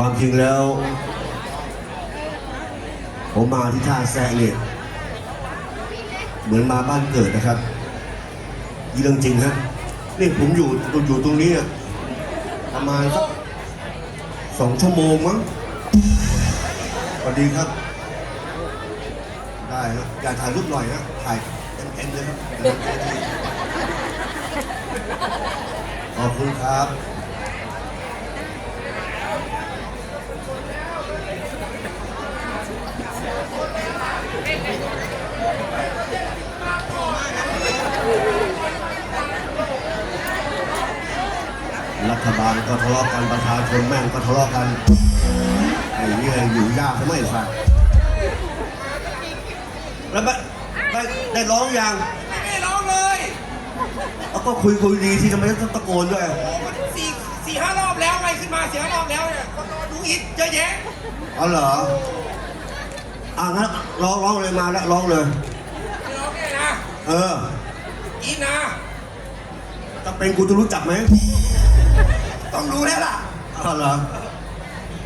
ความจริงแล้ว ผมมาที่ท่าแซะเนี่ยเหมือนมาบ้านเกิดนะครับยี่เรื่องจริงฮะนี่ผมอยู่อยู่ตรงนี้ประมาณสักสองชั่วโมงมั้งสวัสดีครับ ได้ครับอยากถ่ายรูปหน่อยนะถ่ายเต็มๆเลยครับขอบคุณครับ รัฐบาลก็ทะเลาะกันประชาชนแม่งก็ทะเลาะกันไอ้เนี่ยอยู่ยากทำไมสักแล้วได้ได้ได้ร้องยังไม่ได้ร้องเลยแล้วก็คุยคุยดีที่ทำไมต้องตะโกนด้วยโอ้มันสี่สี่ห้ารอบแล้วไงขึ้นมาสี่ห้ารอบแล้วเนี่ยคนรอดูอีกเยอะแยะเอาเหรออะงั้นร้องร้องเลยมาแล้วร้องเลยไม่ร้องเนี่ยนะเอออีนะจะเป็นกูจะรู้จักไหม ต้องรู้แล้วล่ะเอเหรอ